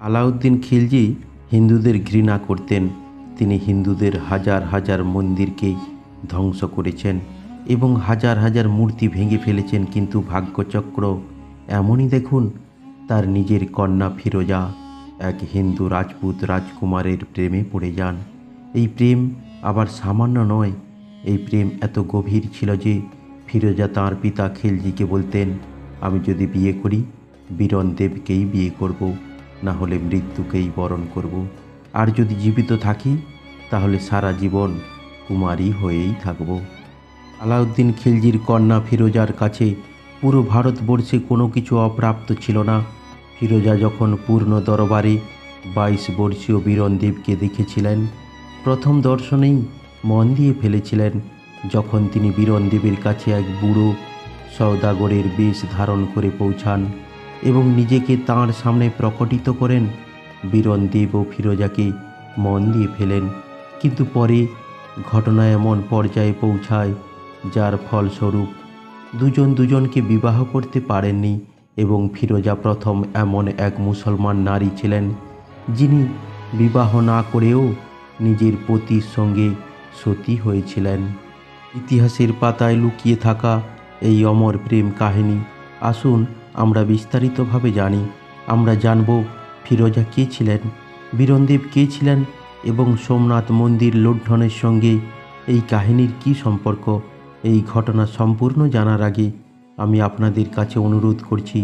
আলাউদ্দিন খিলজি হিন্দুদের ঘৃণা করতেন। তিনি হিন্দুদের হাজার হাজার মন্দিরকে ধ্বংস করেছেন এবং হাজার হাজার মূর্তি ভেঙে ফেলেছেন, কিন্তু ভাগ্যচক্র এমনই দেখুন, তার নিজের কন্যা ফিরোজা এক হিন্দু রাজপুত রাজকুমারের প্রেমে পড়ে যান। এই প্রেম আবার সামান্য নয়, এই প্রেম এত গভীর ছিল যে ফিরোজা তাঁর পিতা খিলজিকে বলতেন, আমি যদি বিয়ে করি বীরণ দেবকেই বিয়ে করব। না হলে মৃত্যুকেই বরণ করব। আর যদি জীবিত থাকি, তাহলে সারা জীবন কুমারী হয়েই থাকব। আলাউদ্দিন খিলজির কন্যা ফিরোজার কাছে পুরো ভারতবর্ষে কোনো কিছু অপ্রাপ্ত ছিল না। ফিরোজা যখন পূর্ণ দরবারে বাইশ বর্ষীয় বীরণদেবকে দেখেছিলেন, প্রথম দর্শনেই মন দিয়ে ফেলেছিলেন যখন তিনি বীরণদেবের কাছে এক বুড়ো সওদাগরের বেশ ধারণ করে পৌঁছান। এবং নিজেকে তাঁর সামনে প্রকটিত করেন। বীরণদেব ও ফিরোজাকে মন দিয়ে ফেলেন, কিন্তু পরে ঘটনা এমন পর্যায়ে পৌঁছায়, যার ফলস্বরূপ দুজন দুজনকে বিবাহ করতে পারেননি এবং ফিরোজা প্রথম এমন এক মুসলমান নারী ছিলেন, যিনি বিবাহ না করেও নিজের পতির সঙ্গে সতী হয়েছিলেন। ইতিহাসের পাতায় লুকিয়ে থাকা এই অমর প্রেম কাহিনী, আসুন আমরা বিস্তারিতভাবে জানি। আমরা জানব ফিরোজা কে ছিলেন বীরণদেব কে ছিলেন এবং সোমনাথ মন্দির লুণ্ঠনের সঙ্গে এই কাহিনীর কি সম্পর্ক। এই ঘটনা সম্পূর্ণ জানার আগে আমি আপনাদের কাছে অনুরোধ করছি,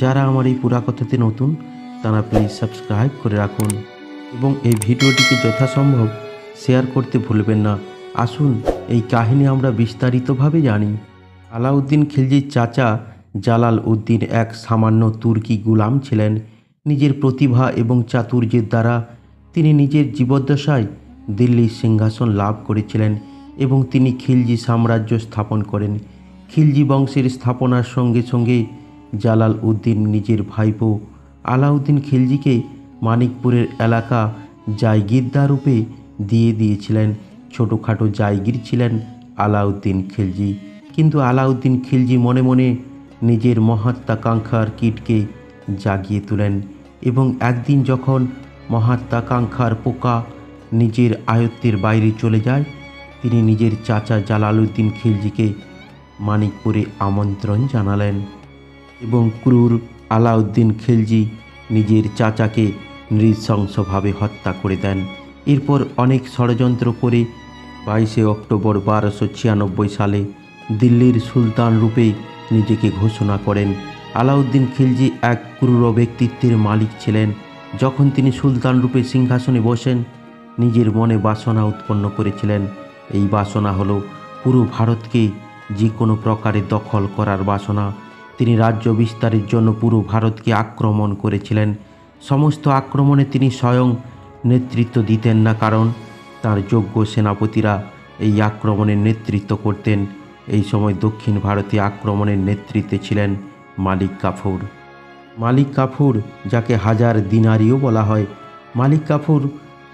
যারা আমার এই পুরাকথাতে নতুন, তারা প্লিজ সাবস্ক্রাইব করে রাখুন এবং এই ভিডিওটিকে যথাসম্ভব শেয়ার করতে ভুলবেন না। আসুন, এই কাহিনী আমরা বিস্তারিতভাবে জানি। আলাউদ্দিন খিলজির চাচা জালাল উদ্দিন এক সামান্য তুর্কি গুলাম ছিলেন। নিজের প্রতিভা এবং চাতুর্যের দ্বারা তিনি নিজের জীবদ্দশায় দিল্লির সিংহাসন লাভ করেছিলেন এবং তিনি খিলজি সাম্রাজ্য স্থাপন করেন। খিলজি বংশের স্থাপনার সঙ্গে সঙ্গে জালাল উদ্দিন নিজের ভাইপো আলাউদ্দিন খিলজিকে মানিকপুরের এলাকা জায়গিরদা রূপে দিয়ে দিয়েছিলেন। ছোটোখাটো জায়গির ছিলেন আলাউদ্দিন খিলজি। কিন্তু আলাউদ্দিন খিলজি মনে মনে নিজের মহাত্মাকাঙ্ক্ষার কীটকে জাগিয়ে তোলেন এবং একদিন যখন মহাত্মাকাঙ্ক্ষার পোকা নিজের আয়ত্তের বাইরে চলে যায়, তিনি নিজের চাচা জালালউদ্দিন খিলজিকে মানিকপুরে আমন্ত্রণ জানালেন এবং ক্রুর আলাউদ্দিন খিলজি নিজের চাচাকে নৃশংসভাবে হত্যা করে দেন। এরপর অনেক ষড়যন্ত্র করে বাইশে অক্টোবর বারোশো ছিয়ানব্বই সালে দিল্লির সুলতান রূপে নিজেকে ঘোষণা করেন। আলাউদ্দিন খিলজি এক ক্রূর ব্যক্তিত্বের মালিক ছিলেন। যখন তিনি সুলতান রূপে সিংহাসনে বসেন, নিজের মনে বাসনা উৎপন্ন করেছিলেন। এই বাসনা হলো পুরো ভারতকে যে কোনো প্রকারে দখল করার বাসনা। তিনি রাজ্য বিস্তারের জন্য পুরো ভারতকে আক্রমণ করেছিলেন। সমস্ত আক্রমণে তিনি স্বয়ং নেতৃত্ব দিতেন না, কারণ তার যোগ্য সেনাপতিরা এই আক্রমণের নেতৃত্ব করতেন। এই সময় দক্ষিণ ভারতে আক্রমণের নেতৃত্বে ছিলেন মালিক কাফুর। মালিক কাফুর, যাকে হাজার দিনারিও বলা হয়, মালিক কাফুর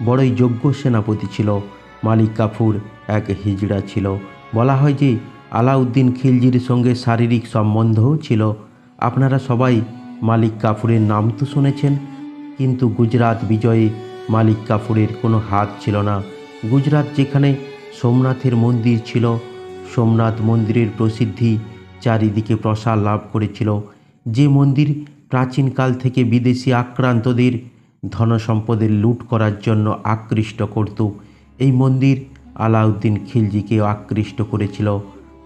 বড়ই যোগ্য সেনাপতি ছিল। মালিক কাফুর এক হিজড়া ছিল। বলা হয় যে, আলাউদ্দিন খিলজির সঙ্গে শারীরিক সম্বন্ধও ছিল। আপনারা সবাই মালিক কাফুরের নাম তো শুনেছেন, কিন্তু গুজরাট বিজয়ে মালিক কাফুরের কোনো হাত ছিল না। গুজরাট যেখানে সোমনাথের মন্দির ছিল সোমনাথ মন্দিরের প্রসিদ্ধি চারিদিকে প্রসার লাভ করেছিল। যে মন্দির প্রাচীনকাল থেকে বিদেশি আক্রান্তদের ধনসম্পদের লুট করার জন্য আকৃষ্ট করত, এই মন্দির আলাউদ্দিন খিলজিকে আকৃষ্ট করেছিল।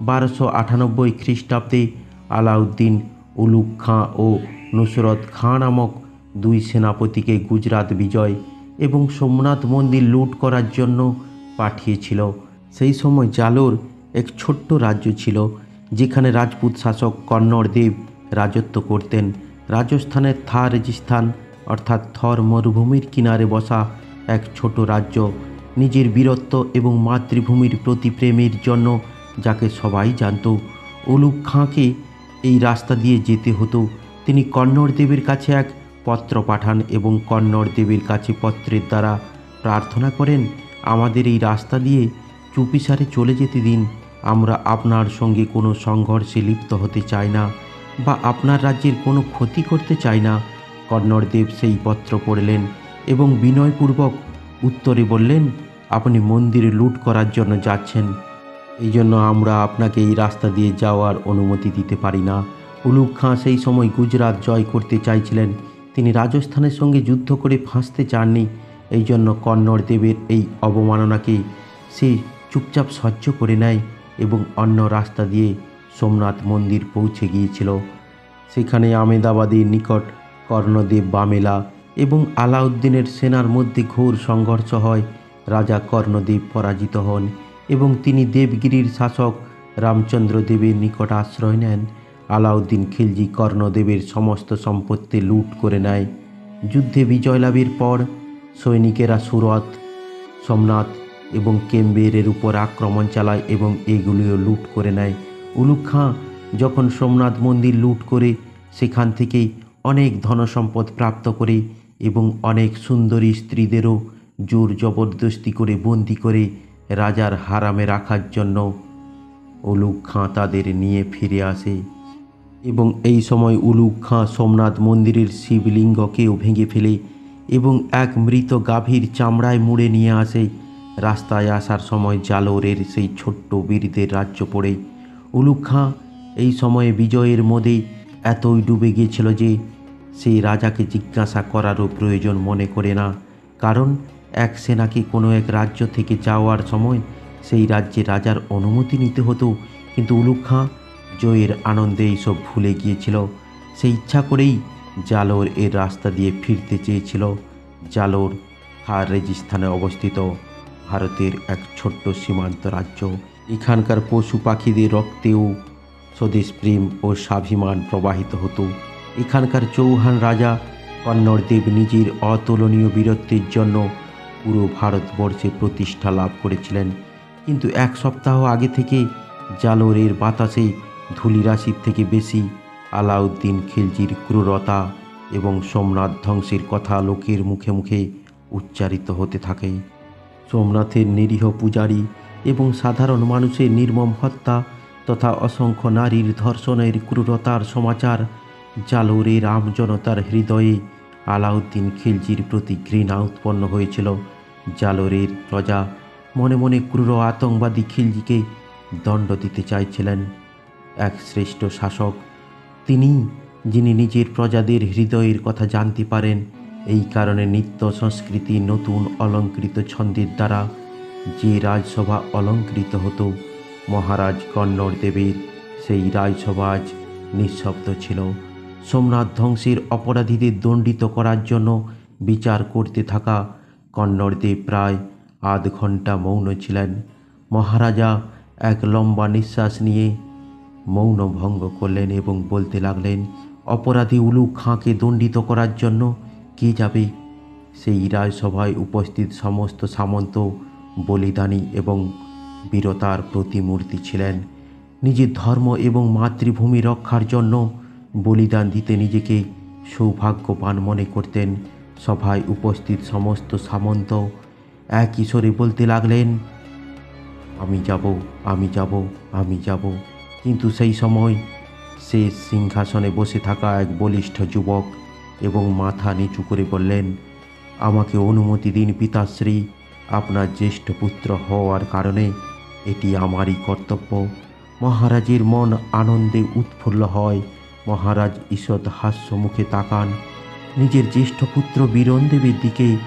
বারোশো আটানব্বই খ্রিস্টাব্দে আলাউদ্দিন উলুক খাঁ ও নুসরত খাঁ নামক দুই সেনাপতিকে গুজরাট বিজয় এবং সোমনাথ মন্দির লুট করার জন্য পাঠিয়েছিল। সেই সময় জালোর এক ছোট্ট রাজ্য ছিল, যেখানে রাজপুত শাসক কন্নড় দেব রাজত্ব করতেন। রাজস্থানের থা রেজিস্থান, অর্থাৎ থর মরুভূমির কিনারে বসা এক ছোট রাজ্য। নিজের বীরত্ব এবং মাতৃভূমির প্রতি প্রেমের জন্য যাকে সবাই জানত উলুক খাঁকে এই রাস্তা দিয়ে যেতে হতো। তিনি কন্নড় দেবের কাছে এক পত্র পাঠান এবং কন্নড় দেবের কাছে পত্রের দ্বারা প্রার্থনা করেন, আমাদের এই রাস্তা দিয়ে চুপিসারে চলে যেতে দিন। আমরা আপনার সঙ্গে কোনো সংঘর্ষে লিপ্ত হতে চাই না বা আপনার রাজ্যের কোনো ক্ষতি করতে চাই না। কন্নড়দেব সেই পত্র পড়লেন এবং বিনয়পূর্বক উত্তরে বললেন, আপনি মন্দিরে লুট করার জন্য যাচ্ছেন। এই জন্য আমরা আপনাকে এই রাস্তা দিয়ে যাওয়ার অনুমতি দিতে পারি না। উলুক খাঁ সেই সময় গুজরাট জয় করতে চাইছিলেন। তিনি রাজস্থানের সঙ্গে যুদ্ধ করে ফাঁসতে চাননি। এই জন্য কন্নড় দেবের এই অবমাননাকে সে চুপচাপ সহ্য করে নেয়। এবং অন্য রাস্তা দিয়ে সোমনাথ মন্দির পৌঁছে গিয়েছিল। সেখানে আমেদাবাদের নিকট কর্ণদেব বামেলা এবং আলাউদ্দিনের সেনার মধ্যে ঘোর সংঘর্ষ হয়। রাজা কর্ণদেব পরাজিত হন এবং তিনি দেবগিরির শাসক রামচন্দ্র দেবের নিকট আশ্রয় নেন। আলাউদ্দিন খিলজি কর্ণদেবের সমস্ত সম্পত্তি লুট করে নেয়। যুদ্ধে বিজয় লাভের পর সৈনিকেরা সুরত, সোমনাথ এবং কেম্বেরের উপর আক্রমণ চালায় এবং এগুলিও লুট করে নেয়। উলুক খাঁ যখন সোমনাথ মন্দির লুট করে, সেখান থেকেই অনেক ধনসম্পদ প্রাপ্ত করে এবং অনেক সুন্দরী স্ত্রীদেরও জোর জবরদস্তি করে বন্দি করে রাজার হারামে রাখার জন্য উলুক খাঁ তাদের নিয়ে ফিরে আসে এবং এই সময় উলুক খাঁ সোমনাথ মন্দিরের শিবলিঙ্গকেও ভেঙে ফেলে এবং এক মৃত গাভীর চামড়ায় মুড়ে নিয়ে আসে। রাস্তায় আসার সময় জালোরের সেই ছোট্ট বীরদের রাজ্য পড়ে। উলুক খাঁ এই সময়ে বিজয়ের মধ্যে এতই ডুবে গিয়েছিল যে সেই রাজাকে জিজ্ঞাসা করারও প্রয়োজন মনে করে না। কারণ এক সেনাকে কোনো এক রাজ্য থেকে যাওয়ার সময় সেই রাজ্যে রাজার অনুমতি নিতে হতো। কিন্তু উলুক খাঁ জয়ের আনন্দে এইসব ভুলে গিয়েছিল। সে ইচ্ছা করেই জালোর এর রাস্তা দিয়ে ফিরতে চেয়েছিল। জালোর হার রেজিস্থানে অবস্থিত। ভারতের এক ছোট্ট সীমান্ত রাজ্য। এখানকার পশু পাখিদের রক্তেও স্বদেশ প্রেম ও স্বাভিমান প্রবাহিত হতো। এখানকার চৌহান রাজা কন্নড়দেব নিজের অতুলনীয় বীরত্বের জন্য পুরো ভারতবর্ষে প্রতিষ্ঠা লাভ করেছিলেন। কিন্তু এক সপ্তাহ আগে থেকে জালোরের বাতাসে ধূলিরাশির থেকে বেশি আলাউদ্দিন খিলজির ক্রূরতা এবং সোমনাথ ধ্বংসের কথা লোকের মুখে মুখে উচ্চারিত হতে থাকে। সোমনাথের নিরীহ পূজারী এবং সাধারণ মানুষের নির্মম হত্যা তথা অসংখ্য নারীর ধর্ষণের ক্রূরতার সমাচার জালোরের আমজনতার হৃদয়ে আলাউদ্দিন খিলজির প্রতি ঘৃণা উৎপন্ন হয়েছিল। জালোরের প্রজা মনে মনে ক্রূর আতঙ্কবাদী খিলজিকে দণ্ড দিতে চাইছিলেন। এক শ্রেষ্ঠ শাসক, তিনি, যিনি নিজের প্রজাদের হৃদয়ের কথা জানতে পারেন এই কারণে নিত্য সংস্কৃতি নতুন অলঙ্কৃত ছন্দের দ্বারা যে রাজসভা অলঙ্কৃত হতো, মহারাজ কন্নড় দেবের সেই রাজসভা আজ নিঃশব্দ ছিল। সোমনাথ ধ্বংসের অপরাধীদের দণ্ডিত করার জন্য বিচার করতে থাকা কন্নড়দেব প্রায় আধ ঘণ্টা মৌন ছিলেন। মহারাজা এক লম্বা নিঃশ্বাস নিয়ে মৌন ভঙ্গ করলেন এবং বলতে লাগলেন, অপরাধী উলু খাঁকে দণ্ডিত করার জন্য কে যাবে? সেই রাজসভায় উপস্থিত সমস্ত সামন্ত, বলিদানী এবং বীরতার প্রতিমূর্তি ছিলেন। নিজের ধর্ম এবং মাতৃভূমি রক্ষার জন্য বলিদান দিতে নিজেকে সৌভাগ্যবান মনে করতেন। সভায় উপস্থিত সমস্ত সামন্ত এক ঈশ্বরে বলতে লাগলেন, আমি যাব আমি যাব আমি যাব। কিন্তু সেই সময় সে সিংহাসনে বসে থাকা এক বলিষ্ঠ যুবক এবং মাথা নিচু করে বললেন, আমাকে অনুমতি দিন পিতাশ্রী, আপনার জ্যেষ্ঠ পুত্র হওয়ার কারণে এটি আমারই কর্তব্য। মহারাজের মন আনন্দে উৎফুল্ল হয়। মহারাজ ঈষৎ হাস্য মুখে তাকান। নিজের জ্যেষ্ঠ পুত্র বীরণ দেবের দিকে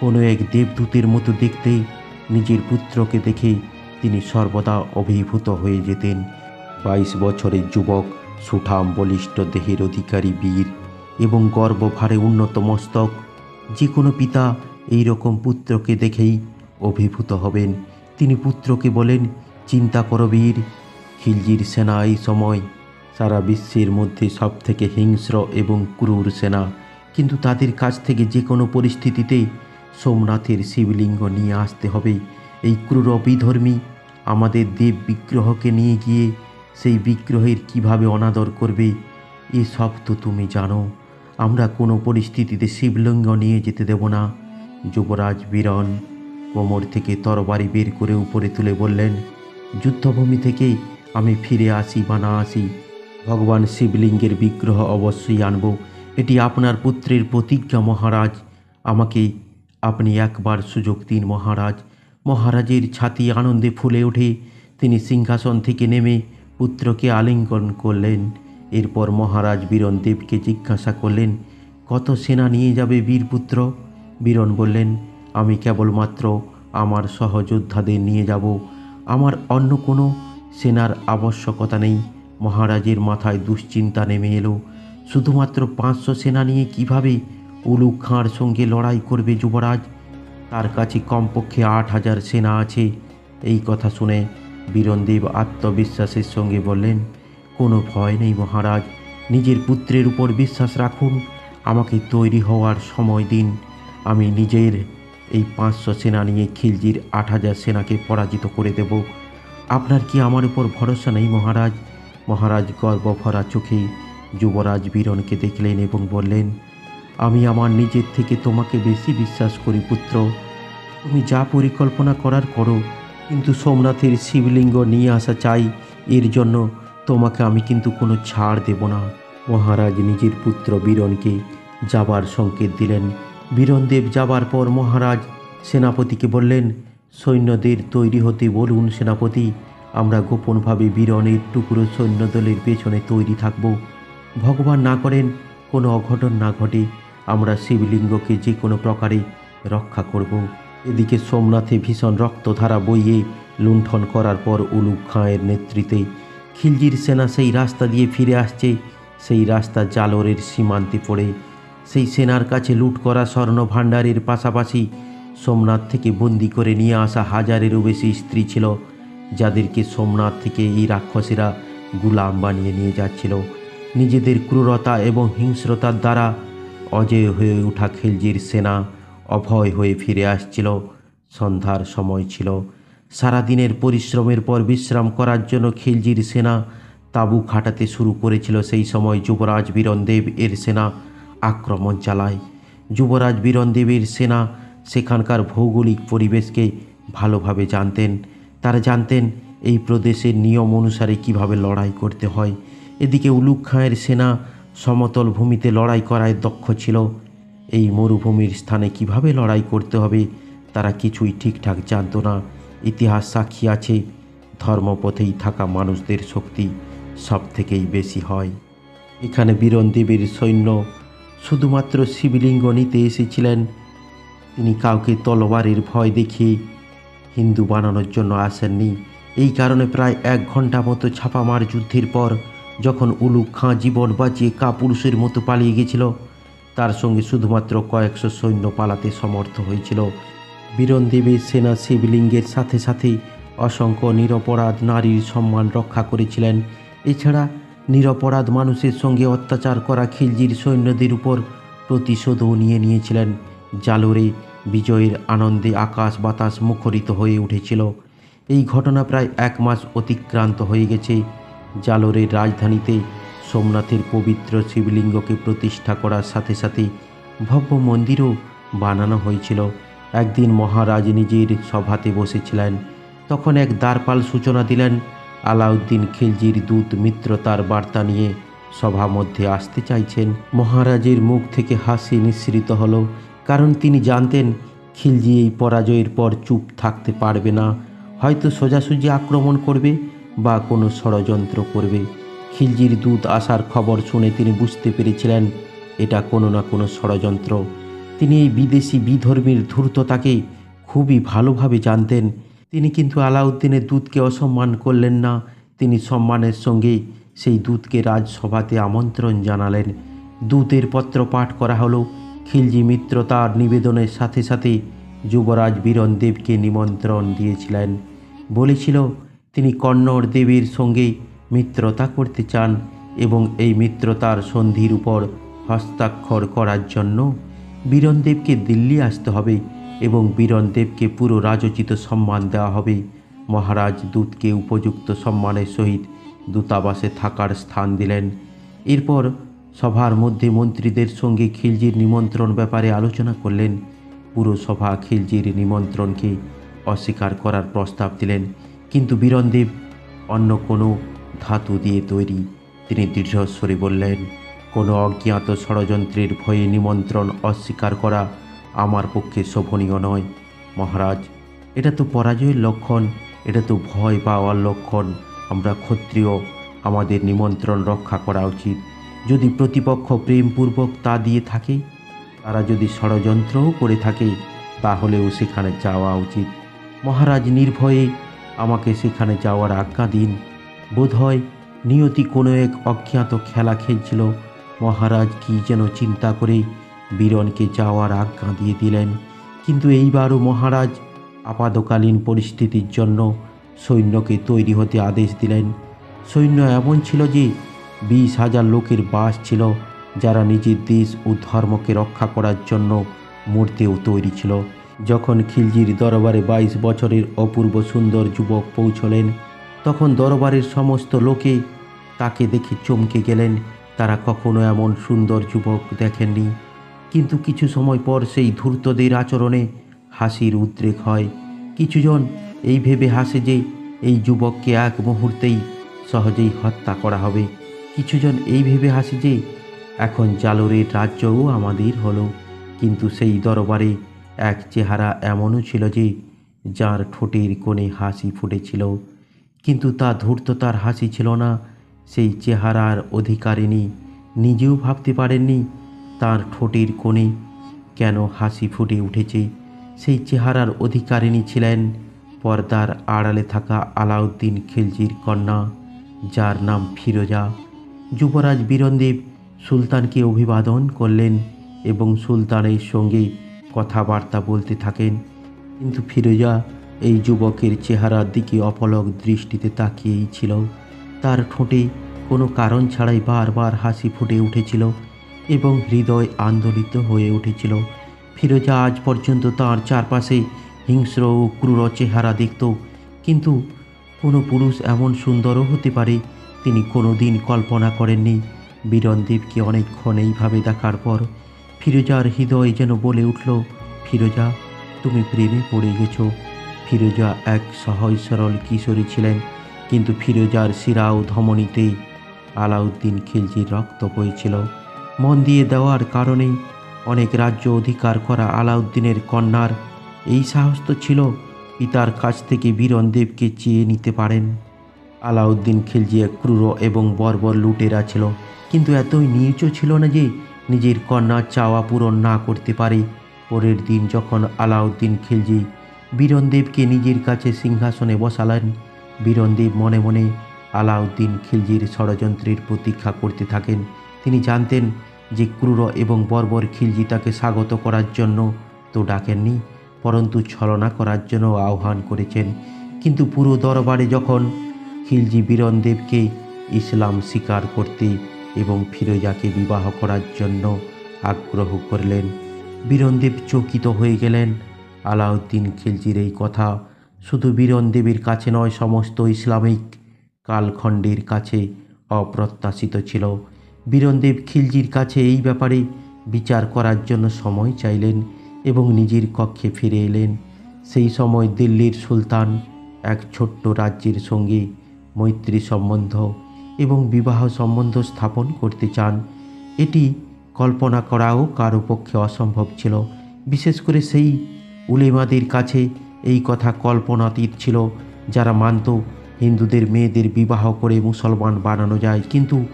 কোনো এক দেবদূতের মতো দেখতে নিজের পুত্রকে দেখে তিনি সর্বদা অভিভূত হয়ে যেতেন। বাইশ বছরের যুবক সুঠাম বলিষ্ঠ দেহের অধিকারী বীর এবং গর্বভারে উন্নত মস্তক যে কোনো পিতা এই রকম পুত্রকে দেখেই অভিভূত হবেন। তিনি পুত্রকে বলেন, চিন্তা করো বীর, খিলজির সেনা এই সময় সারা বিশ্বের মধ্যে সব থেকে হিংস্র এবং ক্রূর সেনা। কিন্তু তাদের কাছ থেকে যে কোনো পরিস্থিতিতে সোমনাথের শিবলিঙ্গ নিয়ে আসতে হবে। এই ক্রূর বিধর্মী আমাদের দেব বিগ্রহকে নিয়ে গিয়ে সেই বিগ্রহের কীভাবে অনাদর করবে, এ সব তো তুমি জানো। আমরা কোনো পরিস্থিতিতে শিবলিঙ্গ নিয়ে যেতে দেব না। যুবরাজ বীরন কোমর থেকে তরবারি বের করে উপরে তুলে বললেন, যুদ্ধভূমি থেকে আমি ফিরে আসি বা না আসি ভগবান শিবলিঙ্গের বিগ্রহ অবশ্যই আনব। এটি আপনার পুত্রের প্রতিজ্ঞা, মহারাজ। আমাকে আপনি একবার সুযোগ দিন, মহারাজ। মহারাজের ছাতি আনন্দে ফুলে ওঠে। তিনি সিংহাসন থেকে নেমে পুত্রকে আলিঙ্গন করলেন। এরপর মহারাজ বীরণ দেবকে জিজ্ঞাসা করলেন, কত সেনা নিয়ে যাবে বীরপুত্র? বীরণ বললেন, আমি কেবলমাত্র আমার সহযোদ্ধাদের নিয়ে যাব। আমার অন্য কোনো সেনার আবশ্যকতা নেই। মহারাজের মাথায় দুশ্চিন্তা নেমে এলো। শুধুমাত্র পাঁচশো সেনা নিয়ে কীভাবে উলুক খাঁর সঙ্গে লড়াই করবে যুবরাজ? তার কাছে কমপক্ষে আট হাজার সেনা আছে। এই কথা শুনে বীরণদেব আত্মবিশ্বাসের সঙ্গে বললেন কোনো ভয় নেই মহারাজ। নিজের পুত্রের উপর বিশ্বাস রাখুন, আমাকে তৈরি হওয়ার সময় দিন। আমি নিজের এই পাঁচশো সেনা নিয়ে খিলজির আট হাজার সেনাকে পরাজিত করে দেব। আপনার কি আমার উপর ভরসা নেই মহারাজ? মহারাজ গর্ব ভরা চোখে যুবরাজ বীরণকে দেখলেন এবং বললেন, আমি আমার নিজের থেকে তোমাকে বেশি বিশ্বাস করি, পুত্র। তুমি যা পরিকল্পনা করার করো, কিন্তু সোমনাথের শিবলিঙ্গ নিয়ে আসা চাই, এর জন্য তোমাকে আমি কিন্তু কোনো ছাড় দেব না। মহারাজ নিজের পুত্র বীরনকে যাবার সংকেত দিলেন। বীরণদেব যাবার পর মহারাজ সেনাপতিকে বললেন, সৈন্যদের তৈরি হতে বলুন সেনাপতি, আমরা গোপনভাবে বীরনের টুকরো সৈন্যদলের পেছনে তৈরি থাকব। ভগবান না করেন, কোনো অঘটন না ঘটে, আমরা শিবলিঙ্গকে যে কোনো প্রকারে রক্ষা করব। এদিকে সোমনাথে ভীষণ রক্তধারা বইয়ে লুণ্ঠন করার পর উলুক খাঁয়ের নেতৃত্বে খিলজির সেনা সেই রাস্তা দিয়ে ফিরে আসছে। সেই রাস্তা জালোরের সীমান্তে পড়ে। সেই সেনার কাছে লুট করা স্বর্ণ ভাণ্ডারের পাশাপাশি সোমনাথ থেকে বন্দি করে নিয়ে আসা হাজারেরও বেশি স্ত্রী ছিল, যাদেরকে সোমনাথ থেকে এই রাক্ষসীরা গুলাম বানিয়ে নিয়ে যাচ্ছিল। নিজেদের ক্রূরতা এবং হিংস্রতার দ্বারা অজেয় হয়ে ওঠা খিলজির সেনা অভয় হয়ে ফিরে আসছিল। সন্ধ্যার সময় ছিল। সারাদিনের পরিশ্রমের পর বিশ্রাম করার জন্য খিলজির সেনা তাঁবু খাটাতে শুরু করেছিল। সেই সময় যুবরাজ বীরণদেব এর সেনা আক্রমণ চালায়। যুবরাজ বীরণদেবের সেনা সেখানকার ভৌগোলিক পরিবেশকে ভালোভাবে জানতেন। তারা জানতেন এই প্রদেশের নিয়ম অনুসারে কীভাবে লড়াই করতে হয়। এদিকে উলুক খাঁয়ের সেনা সমতল ভূমিতে লড়াই করায় দক্ষ ছিল। এই মরুভূমির স্থানে কীভাবে লড়াই করতে হবে তারা কিছুই ঠিকঠাক জানতো না। ইতিহাস সাক্ষী আছে, ধর্মপথেই থাকা মানুষদের শক্তি সব থেকেই বেশি হয়। এখানে বীরণদেবের সৈন্য শুধুমাত্র শিবলিঙ্গ নিতে এসেছিলেন। তিনি কাউকে তলোয়ারের ভয় দেখিয়ে হিন্দু বানানোর জন্য আসেননি। এই কারণে প্রায় এক ঘণ্টা মতো ছাপামার যুদ্ধের পর যখন উলুক খাঁ জীবন বাঁচিয়ে কাপুরুষের মতো পালিয়ে গেছিল, তার সঙ্গে শুধুমাত্র কয়েকশো সৈন্য পালাতে সমর্থ হয়েছিল। বীরণদেবের সেনা শিবলিঙ্গের সাথে সাথে অসংখ্য নিরপরাধ নারীর সম্মান রক্ষা করেছিলেন। এছাড়া নিরপরাধ মানুষের সঙ্গে অত্যাচার করা খিলজির সৈন্যদের উপর প্রতিশোধও নিয়ে নিয়েছিলেন। জালোরে বিজয়ের আনন্দে আকাশ বাতাস মুখরিত হয়ে উঠেছিল। এই ঘটনা প্রায় এক মাস অতিক্রান্ত হয়ে গেছে। জালোরের রাজধানীতে সোমনাথের পবিত্র শিবলিঙ্গকে প্রতিষ্ঠা করার সাথে সাথে ভব্য মন্দিরও বানানো হয়েছিল। একদিন মহারাজ নিজের সভাতে বসেছিলেন। তখন এক দ্বারপাল সূচনা দিলেন, আলাউদ্দিন খিলজির দূত মিত্রতার বার্তা নিয়ে সভা মধ্যে আসতে চাইছেন। মহারাজের মুখ থেকে হাসি নিঃসৃত হল, কারণ তিনি জানতেন খিলজি এই পরাজয়ের পর চুপ থাকতে পারবে না। হয়তো সোজাসুজি আক্রমণ করবে বা কোনো ষড়যন্ত্র করবে। খিলজির দূত আসার খবর শুনে তিনি বুঝতে পেরেছিলেন, এটা কোনো না কোনো ষড়যন্ত্র। তিনি এই বিদেশি বিধর্মীর ধূর্ততাকে খুবই ভালোভাবে জানতেন। তিনি কিন্তু আলাউদ্দিনের দূতকে অসম্মান করলেন না। তিনি সম্মানের সঙ্গে সেই দূতকে রাজসভাতে আমন্ত্রণ জানালেন। দূতের পত্র পাঠ করা হলো। খিলজি মিত্র তার নিবেদনের সাথে সাথে যুবরাজ বীরণ দেবকে নিমন্ত্রণ দিয়েছিলেন। বলেছিল, তিনি কন্নড় দেবীর সঙ্গে মিত্রতা করতে চান এবং এই মিত্রতার সন্ধির উপর হস্তাক্ষর করার জন্য বীরণদেবকে দিল্লি আসতে হবে এবং বীরণদেবকে পুরো রাজোচিত সম্মান দেওয়া হবে। মহারাজ দূতকে উপযুক্ত সম্মানের সহিত দূতাবাসে থাকার স্থান দিলেন। এরপর সভার মধ্যে মন্ত্রীদের সঙ্গে খিলজির নিমন্ত্রণ ব্যাপারে আলোচনা করলেন। পুরো সভা খিলজির নিমন্ত্রণকে অস্বীকার করার প্রস্তাব দিলেন। কিন্তু বীরনদেব অন্য কোনো ধাতু দিয়ে তৈরি। তিনি দৃঢ়স্বরে বললেন কোনো অজ্ঞাত ষড়যন্ত্রের ভয়ে নিমন্ত্রণ অস্বীকার করা আমার পক্ষে শোভনীয় নয়। মহারাজ, এটা তো পরাজয়ের লক্ষণ, এটা তো ভয় পাওয়ার লক্ষণ। আমরা ক্ষত্রিয়, আমাদের নিমন্ত্রণ রক্ষা করা উচিত। যদি প্রতিপক্ষ প্রেমপূর্বক তা দিয়ে থাকে, তারা যদি ষড়যন্ত্রও করে থাকে, তাহলেও সেখানে যাওয়া উচিত। মহারাজ নির্ভয়ে আমাকে সেখানে যাওয়ার আজ্ঞা দিন। বোধহয় নিয়তি কোনো এক অজ্ঞাত খেলা খেলছিল মহারাজ কি যেন চিন্তা করে বীরনকে যাওয়ার আজ্ঞা দিয়ে দিলেন। কিন্তু এইবারও মহারাজ আপাতকালীন পরিস্থিতির জন্য সৈন্যকে তৈরি হতে আদেশ দিলেন। সৈন্য এমন ছিল যে বিশ হাজার লোকের বাস ছিল যারা নিজের দেশ ও ধর্মকে রক্ষা করার জন্য মূর্তিও তৈরি ছিল। যখন খিলজির দরবারে বাইশ বছরের অপূর্ব সুন্দর যুবক পৌঁছলেন, তখন দরবারের সমস্ত লোকে তাকে দেখে চমকে গেলেন তারা কখনো এমন সুন্দর যুবক দেখেননি। কিন্তু কিছু সময় পর সেই ধূর্তদের আচরণে হাসির উদ্রেক হয়। কিছুজন এই ভেবে হাসে যে এই যুবককে এক মুহূর্তেই সহজেই হত্যা করা হবে। কিছুজন এই ভেবে হাসে যে এখন জালোরের রাজ্যও আমাদের হলো। কিন্তু সেই দরবারে এক চেহারা এমনও ছিল যে যার ঠোঁটের কোণে হাসি ফুটেছিল। কিন্তু তা ধূর্ততার হাসি ছিল না। সেই চেহারার অধিকারিণী নিজেও ভাবতে পারেননি তার ঠোঁটের কোণে কেন হাসি ফুটে উঠেছে। সেই চেহারার অধিকারিণী ছিলেন পর্দার আড়ালে থাকা আলাউদ্দিন খিলজির কন্যা, যার নাম ফিরোজা। যুবরাজ বীরনদেব সুলতানকে অভিবাদন করলেন এবং সুলতানের সঙ্গে কথাবার্তা বলতে থাকেন। কিন্তু ফিরোজা এই যুবকের চেহারার দিকে অপলক দৃষ্টিতে তাকিয়েই ছিল। তার ঠোঁটে কোনো কারণ ছাড়াই বারবার হাসি ফুটে উঠেছিল এবং হৃদয় আন্দোলিত হয়ে উঠেছিল। ফিরোজা আজ পর্যন্ত তার চারপাশে হিংস্র ও ক্রূর চেহারা দেখত, কিন্তু কোনো পুরুষ এমন সুন্দরও হতে পারে তিনি কোনো দিন কল্পনা করেননি। বীরনদেবকে অনেকক্ষণ এইভাবে দেখার পর ফিরোজার হৃদয় যেন বলে উঠল, ফিরোজা, তুমি প্রেমে পড়ে গেছো। ফিরোজা এক সহজ সরল কিশোরী ছিলেন। কিন্তু ফিরোজার শিরা ও ধমনীতে আলাউদ্দিন খিলজির রক্ত বইছিল। মন দিয়ে দেওয়ার কারণে অনেক রাজ্য অধিকার করা আলাউদ্দিনের কন্যার এই সাহস তো ছিল পিতার কাছ থেকে বীরনদেবকে চেয়ে নিতে পারেন। আলাউদ্দিন খিলজি এক ক্রূর এবং বর্বর লুটেরা ছিল, কিন্তু এতই নিচ ছিল না যে নিজের কন্যার চাওয়া পূরণ না করতে পারে। পরের দিন যখন আলাউদ্দিন খিলজি বীরনদেবকে নিজের কাছে সিংহাসনে বসালেন বীরনদেব মনে মনে আলাউদ্দিন খিলজির ষড়যন্ত্রের প্রতীক্ষা করতে থাকেন। তিনি জানতেন যে ক্রূর এবং বর্বর খিলজি তাকে স্বাগত করার জন্য তো ডাকেননি, পরন্তু ছলনা করার জন্য আহ্বান করেছেন। কিন্তু পুরো দরবারে যখন খিলজি বীরনদেবকে ইসলাম স্বীকার করতে এবং ফিরোজাকে বিবাহ করার জন্য আগ্রহ করলেন, বীরনদেব চকিত হয়ে গেলেন। আলাউদ্দিন খিলজির এই কথা শুধু বীরনদেবের কাছে নয়, সমস্ত ইসলামিক কালখণ্ডের কাছে অপ্রত্যাশিত ছিল। বীরনদেব খিলজির কাছে এই ব্যাপারে বিচার করার জন্য সময় চাইলেন এবং নিজের কক্ষে ফিরে এলেন। সেই সময় দিল্লির সুলতান এক ছোট্ট রাজ্যের সঙ্গে মৈত্রী সম্বন্ধ এবং বিবাহ সম্বন্ধ স্থাপন করতে চান। এটি কল্পনা করাও কারও পক্ষে অসম্ভব ছিল। বিশেষ করে সেই উলেমাদের কাছে এই কথা কল্পনাতীত ছিল। যারা মানত, হিন্দুদের মেয়েদের বিবাহ করে মুসলমান বানানো যায়। কিন্তু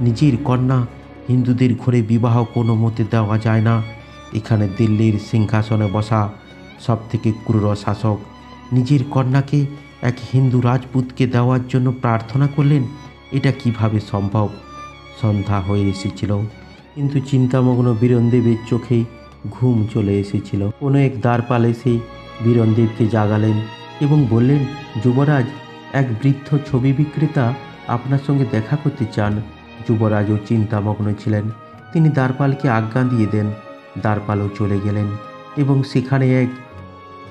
নিজের কন্যা হিন্দুদের ঘরে বিবাহ কোনো মতে দেওয়া যায় না। এখানে দিল্লির সিংহাসনে বসা সব থেকে ক্রূর শাসক। নিজের কন্যাকে এক হিন্দু রাজপুতকে দেওয়ার জন্য প্রার্থনা করলেন, এটা কীভাবে সম্ভব? সন্ধ্যা হয়ে এসেছিল। কিন্তু চিন্তামগ্ন বীরনদেবের চোখে ঘুম চলে এসেছিল। কোনো এক দ্বারপাল এসে বীরনদেবকে জাগালেন এবং বললেন, যুবরাজ, এক বৃদ্ধ ছবি বিক্রেতা আপনার সঙ্গে দেখা করতে চান। যুবরাজও চিন্তামগ্ন ছিলেন। তিনি দ্বারপালকে আজ্ঞা দিয়ে দেন। দ্বারপালও চলে গেলেন এবং সেখানে এক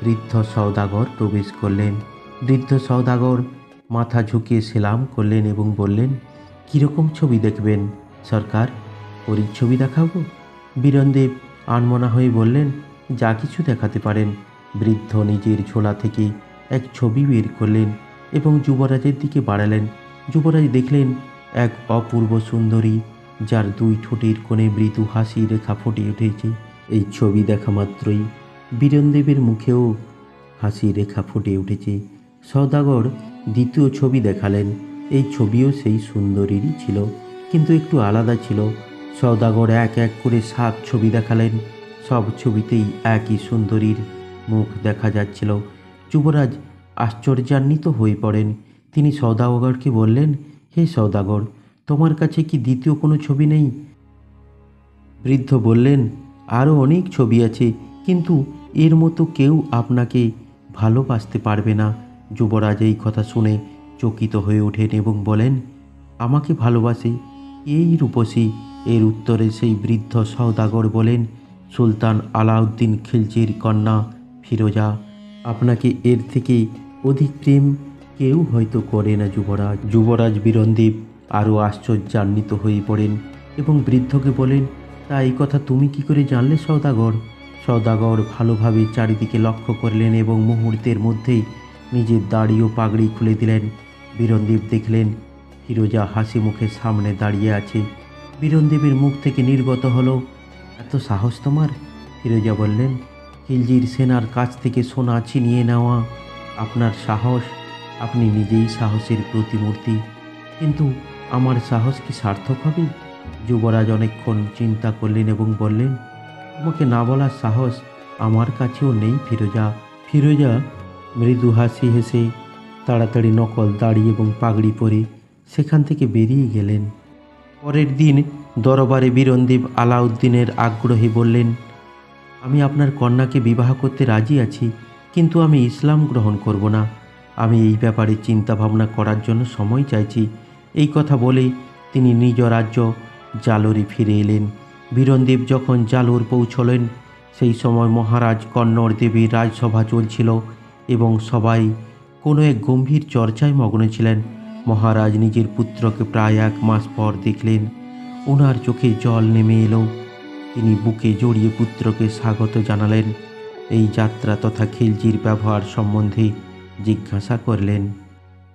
বৃদ্ধ সওদাগর প্রবেশ করলেন। বৃদ্ধ সওদাগর মাথা ঝুঁকিয়ে সেলাম করলেন এবং বললেন, কীরকম ছবি দেখবেন, সরকার? পরীর ছবি দেখাবো? বীরনদেব আনমনা হয়ে বললেন, যা কিছু দেখাতে পারেন। বৃদ্ধ নিজের ঝোলা থেকে এক ছবি বের করলেন এবং যুবরাজের দিকে বাড়ালেন। যুবরাজ দেখলেন এক অপূর্ব সুন্দরী, যার দুই ঠোঁটের কোণে মৃদু হাসি রেখা ফুটে উঠেছে। এই ছবি দেখা মাত্রই বীরেনদেবের মুখেও হাসি রেখা ফুটে উঠেছে। সওদাগর দ্বিতীয় ছবি দেখালেন। এই ছবিও সেই সুন্দরীরই ছিল, কিন্তু একটু আলাদা ছিল। সওদাগর এক এক করে সাত ছবি দেখালেন। সব ছবিতেই একই সুন্দরীর মুখ দেখা যাচ্ছিল। যুবরাজ আশ্চর্যান্বিত হয়ে পড়েন। তিনি সওদাগরকে বললেন, হে সওদাগর তোমার কাছে কি দ্বিতীয় কোনো ছবি নেই? বৃদ্ধ বললেন আরও অনেক ছবি আছে, কিন্তু এর মতো কেউ আপনাকে ভালোবাসতে পারবে না। যুবরাজ এই কথা শুনে চকিত হয়ে ওঠেন এবং বলেন, আমাকে ভালোবাসে? এই রূপসী এর উত্তরে সেই বৃদ্ধ সওদাগর বলেন, সুলতান আলাউদ্দিন খিলজির কন্যা ফিরোজা, আপনাকে এর থেকে অধিক প্রেম কেউ হয়তো করে না যুবরাজ। যুবরাজ বীরন্দীপ আরও আশ্চর্যান্বিত হয়ে পড়েন এবং বৃদ্ধকে বলেন, তা এই কথা তুমি কি করে জানলে সওদাগর? সওদাগর ভালোভাবে চারিদিকে লক্ষ্য করলেন এবং মুহূর্তের মধ্যেই নিজের দাড়ি ও পাগড়ি খুলে দিলেন। বীরন্দীপ দেখলেন, ফিরোজা হাসি মুখে সামনে দাঁড়িয়ে আছে। বীরন্দীপের মুখ থেকে নির্গত হলো, এত সাহস তোমার? ফিরোজা বললেন খিলজির সেনার কাছ থেকে সোনা ছিনিয়ে নেওয়া। আপনার সাহস, আপনি নিজেই সাহসের প্রতিমূর্তি। কিন্তু আমার সাহস কি সার্থক হবে? যুবরাজ অনেকক্ষণ চিন্তা করলেন এবং বললেন, তোমাকে না বলার সাহস আমার কাছেও নেই, ফিরোজা। ফিরোজা, মৃদু হাসি হেসে তাড়াতাড়ি নকল দাড়ি এবং পাগড়ি পরে সেখান থেকে বেরিয়ে গেলেন। পরের দিন দরবারে বীরন্দীপ আলাউদ্দিনের আগ্রহে বললেন আমি আপনার কন্যাকে বিবাহ করতে রাজি আছি, কিন্তু আমি ইসলাম গ্রহণ করব না। আমি এই ব্যাপারে চিন্তা ভাবনা করার জন্য সময় চাইছি। এই কথা বলে তিনি নিজ রাজ্য জালোরে ফিরে এলেন। বীরনদেব যখন জালোর পৌঁছলেন, সেই সময় মহারাজ কন্নড় দেবীর রাজসভা চলছিল এবং সবাই কোনো এক গম্ভীর চর্চায় মগ্ন ছিলেন। মহারাজ নিজের পুত্রকে প্রায় এক মাস পর দেখলেন। ওনার চোখে জল নেমে এলো। তিনি বুকে জড়িয়ে পুত্রকে স্বাগত জানালেন। এই যাত্রা তথা খিলজির ব্যবহার সম্বন্ধে জিজ্ঞাসা করলেন।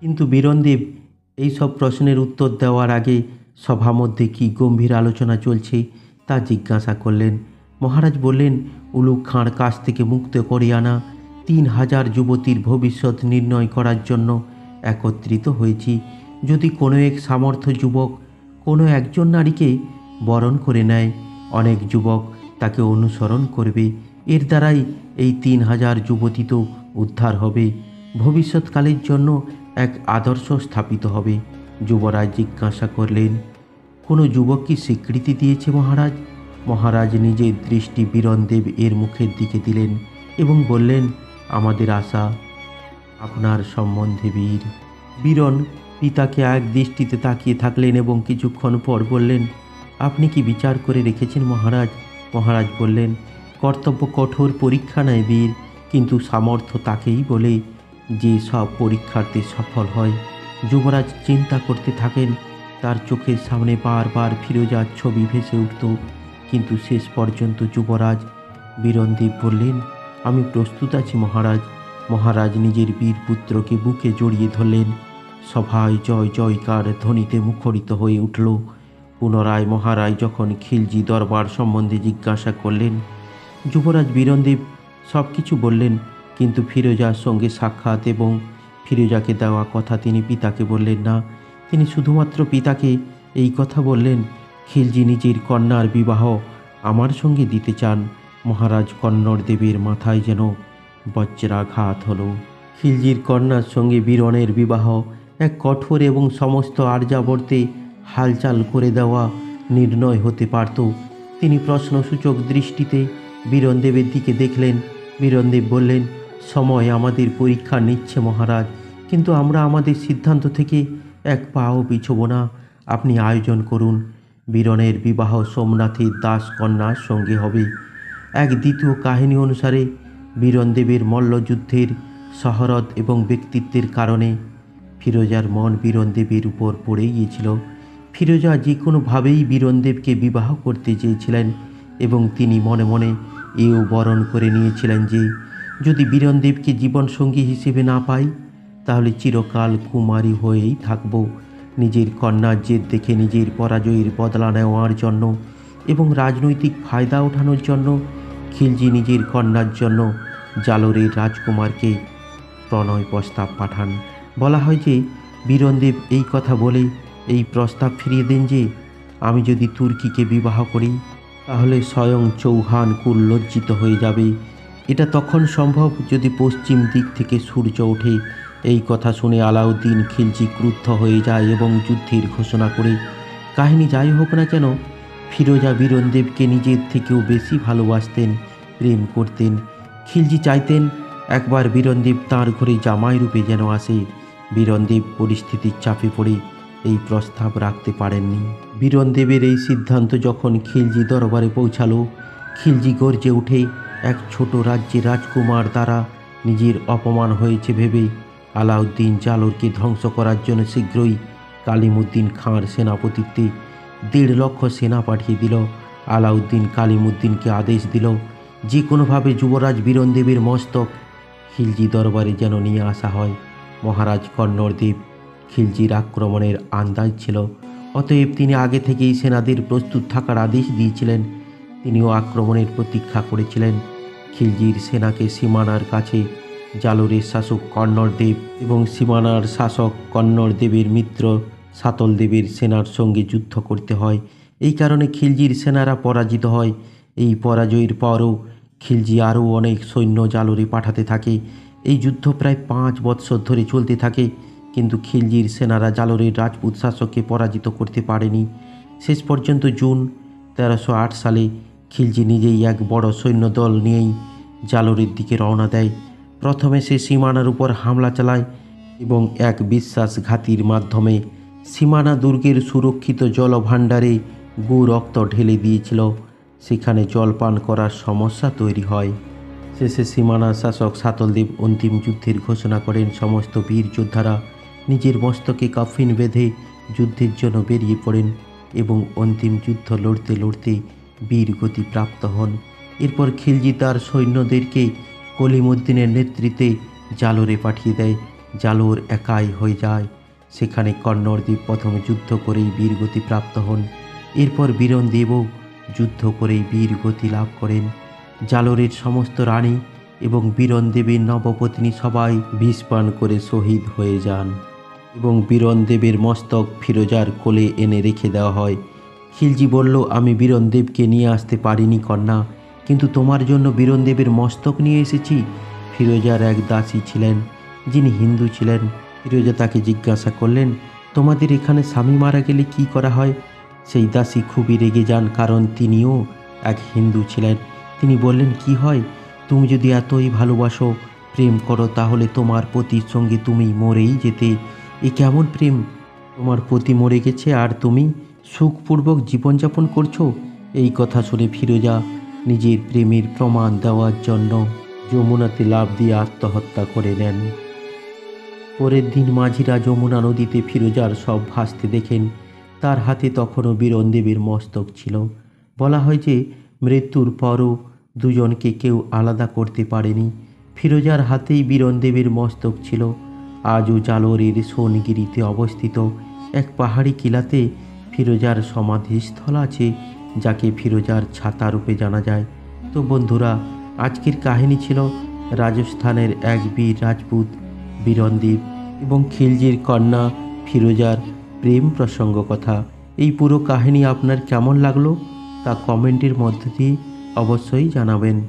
কিন্তু বীরনদেব এই সব প্রশ্নের উত্তর দেওয়ার আগে সভা মধ্যে কি গম্ভীর আলোচনা চলছে তা জিজ্ঞাসা করলেন। মহারাজ বললেন উলুক খাঁর কাছ থেকে মুক্ত করে আনা, তিন হাজার যুবতীর ভবিষ্যৎ নির্ণয় করার জন্য একত্রিত হয়েছি। যদি কোনো এক সামর্থ্য যুবক কোনো একজন নারীকে বরণ করে নেয় অনেক যুবক তাকে অনুসরণ করবে। এর দ্বারাই এই তিন হাজার যুবতী তো উদ্ধার হবে। ভবিষ্যৎকালের জন্য এক আদর্শ স্থাপিত হবে। যুবরাজ জিজ্ঞাসা করলেন, কোনো যুবক কি স্বীকৃতি দিয়েছে মহারাজ? মহারাজ নিজের দৃষ্টি বীরনদেব এর মুখের দিকে দিলেন এবং বললেন, আমাদের আশা আপনার সম্বন্ধে বীর। বীরন পিতাকে এক দৃষ্টিতে তাকিয়ে থাকলেন এবং কিছুক্ষণ পর বললেন আপনি কি বিচার করে রেখেছেন মহারাজ? মহারাজ বললেন, কর্তব্য কঠোর পরীক্ষা নেয় বীর, কিন্তু সামর্থ্য তাকেই বলে যে সব পরীক্ষার্থী সফল হয়। যুবরাজ চিন্তা করতে থাকেন, তার চোখের সামনে বারবার ফিরোজার ছবি ভেসে উঠত। কিন্তু শেষ পর্যন্ত যুবরাজ বীরনদীপ বললেন, আমি প্রস্তুত আছি মহারাজ। মহারাজ নিজের বীর পুত্রকে বুকে জড়িয়ে ধরলেন। সভায় জয় জয়কার ধ্বনিতে মুখরিত হয়ে উঠল। পুনরায় মহারাজ যখন খিলজি দরবার সম্বন্ধে জিজ্ঞাসা করলেন, যুবরাজ বীরনদেব সব কিছু বললেন, কিন্তু ফিরোজার সঙ্গে সাক্ষাৎ এবং ফিরোজাকে দেওয়া কথা তিনি পিতাকে বললেন না। তিনি শুধুমাত্র পিতাকে এই কথা বললেন, খিলজি নিজের কন্যার বিবাহ আমার সঙ্গে দিতে চান। মহারাজ কন্নড় দেবীর মাথায় যেন বজ্রাঘাত হলো। খিলজির কন্যার সঙ্গে বীরনের বিবাহ এক কঠোর এবং সমস্ত আর্যাবর্তে হালচাল করে দেওয়া নির্ণয় হতে পারত। তিনি প্রশ্নসূচক দৃষ্টিতে বীরনদেবের দিকে দেখলেন। বীরনদেব বললেন, সময় আমাদের পরীক্ষা নিচ্ছে মহারাজ, কিন্তু আমরা আমাদের সিদ্ধান্ত থেকে এক পাও পিছব না। আপনি আয়োজন করুন। বীরনের বিবাহ সোমনাথের দাস কন্যার সঙ্গে হবে এক দ্বিতীয় কাহিনী অনুসারে বীরনদেবের মল্লযুদ্ধের শহরত এবং ব্যক্তিত্বের কারণে ফিরোজার মন বীরনদেবের উপর পড়ে গিয়েছিল। ফিরোজা যে কোনোভাবেই বীরনদেবকে বিবাহ করতে চেয়েছিলেন এবং তিনি মনে মনে এও বরণ করে নিয়েছিলেন যে, যদি বীরনদেবকে জীবনসঙ্গী হিসেবে না পাই, তাহলে চিরকাল কুমারী হয়েই থাকব। নিজের কন্যার জেদ দেখে নিজের পরাজয়ের বদলা নেওয়ার জন্য এবং রাজনৈতিক ফায়দা ওঠানোর জন্য খিলজি নিজের কন্যার জন্য জালোরের রাজকুমারকে প্রণয় প্রস্তাব পাঠান। বলা হয় যে, বীরনদেব এই কথা বলে এই প্রস্তাব ফিরিয়ে দেন যে, আমি যদি তুর্কিকে বিবাহ করি, তাহলে স্বয়ং চৌহান কুল লজ্জিত হয়ে যাবে। এটা তখন সম্ভব যদি পশ্চিম দিক থেকে সূর্য ওঠে। এই কথা শুনে আলাউদ্দিন খিলজি ক্রুদ্ধ হয়ে যায় এবং যুদ্ধের ঘোষণা করে, কাহিনী যাই হোক না কেন, ফিরোজা বীরনদেবকে নিজের থেকেও বেশি ভালোবাসতেন, প্রেম করতেন। খিলজি চাইতেন একবার বীরনদেব তাঁর ঘরে জামাই রূপে যেন আসে। বীরনদেব পরিস্থিতির চাপে পড়ে। এই প্রস্তাব রাখতে পারেননি। বীরনদেবের এই সিদ্ধান্ত যখন খিলজি দরবারে পৌঁছালো, খিলজি গর্জে উঠে, এক ছোট রাজ্যে রাজকুমার দ্বারা নিজের অপমান হয়েছে ভেবে আলাউদ্দিন জালোরকে ধ্বংস করার জন্য শীঘ্রই কালিমুদ্দিন খাঁর সেনাপতিত্বে দেড় লক্ষ সেনা পাঠিয়ে দিল। আলাউদ্দিন কালিমুদ্দিনকে আদেশ দিল, যে কোনোভাবে যুবরাজ বীরনদেবের মস্তক খিলজি দরবারে যেন নিয়ে আসা হয়। মহারাজ কন্নড়দেব খিলজির আক্রমণের আন্দাজ ছিল। অতএব তিনি আগে থেকেই সেনাদের প্রস্তুত থাকার আদেশ দিয়েছিলেন। তিনিও আক্রমণের প্রতীক্ষা করেছিলেন। খিলজির সেনাকে সীমানার কাছে। জালোরের শাসক কন্নড়দেব এবং সীমানার শাসক কন্নড়দেবের মিত্র সাতলদেবের সেনার সঙ্গে যুদ্ধ করতে হয়। এই কারণে খিলজির সেনারা পরাজিত হয়। এই পরাজয়ের পরও খিলজি আরও অনেক সৈন্য জালোরে পাঠাতে থাকে। এই যুদ্ধ প্রায় পাঁচ বৎসর ধরে চলতে থাকে। কিন্তু খিলজির সেনারা জালোরের রাজপুত শাসককে পরাজিত করতে পারেনি। শেষ পর্যন্ত জুন তেরোশো সালে খিলজি নিজেই এক বড় সৈন্যদল নিয়েই জালোরের দিকে রওনা দেয়। প্রথমে সে সীমানার উপর হামলা চালায় এবং এক বিশ্বাসঘাতীর মাধ্যমে সীমানা দুর্গের সুরক্ষিত জলভাণ্ডারে গু রক্ত ঢেলে দিয়েছিল। সেখানে জল পান করার সমস্যা তৈরি হয়। শেষে সীমানা শাসক সাতলদেব অন্তিম যুদ্ধের ঘোষণা করেন সমস্ত বীর যোদ্ধারা। নিজের মস্তকে কাফিন বেঁধে যুদ্ধের জন্য বেরিয়ে পড়েন এবং অন্তিম যুদ্ধ লড়তে লড়তে বীর গতি প্রাপ্ত হন। এরপর খিলজি তার সৈন্যদেরকে কলিমুদ্দিনের নেতৃত্বে জালোরে পাঠিয়ে দেয়। জালোর একাই হয়ে যায়। সেখানে কন্নড়দেব প্রথমে যুদ্ধ করেই বীরগতি প্রাপ্ত হন। এরপর বীরনদেবও যুদ্ধ করেই বীরগতি লাভ করেন। জালোরের সমস্ত রানী এবং বীরনদেবের নবপত্নী সবাই বিষ পান করে শহীদ হয়ে যান। এবং বীরনদেবের মস্তক ফিরোজার কোলে এনে রেখে দেওয়া হয়। খিলজি বলল, আমি বীরনদেবকে নিয়ে আসতে পারিনি কন্যা, কিন্তু তোমার জন্য বীরনদেবের মস্তক নিয়ে এসেছি। ফিরোজার এক দাসী ছিলেন, যিনি হিন্দু ছিলেন। ফিরোজা তাকে জিজ্ঞাসা করলেন, তোমাদের এখানে স্বামী মারা গেলে কি করা হয়? সেই দাসী খুবই রেগে যান, কারণ তিনিও এক হিন্দু ছিলেন। তিনি বললেন, কি হয়? তুমি যদি এতই ভালোবাসো, প্রেম করো, তাহলে তোমার পতির সঙ্গে তুমি মরেই যেতে। এ কেমন প্রেম? তোমার পতি মরে গেছে আর তুমি সুখপূর্বক জীবনযাপন করছ? এই কথা শুনে ফিরোজা নিজের প্রেমের প্রমাণ দেওয়ার জন্য যমুনাতে লাভ দিয়ে আত্মহত্যা করে নেন। পরের দিন মাঝিরা যমুনা নদীতে ফিরোজার সব ভাসতে দেখেন। তার হাতে তখনও বীরনদেবের মস্তক ছিল। বলা হয় যে মৃত্যুর পরও দুজনকে কেউ আলাদা করতে পারেনি। ফিরোজার হাতেই বীরনদেবের মস্তক ছিল। আজও জালোরের সোনগিরিতে অবস্থিত এক পাহাড়ি কিলাতে ফিরোজার সমাধিস্থল আছে, যাকে ফিরোজার ছাতা রূপে জানা যায়। তো বন্ধুরা, আজকের কাহিনী ছিল রাজস্থানের এক বীর রাজপুত, বীরনদীপ এবং খিলজির কন্যা ফিরোজার প্রেম প্রসঙ্গ কথা। এই পুরো কাহিনী আপনার কেমন লাগল তা কমেন্টের মধ্যে দিয়ে অবশ্যই জানাবেন।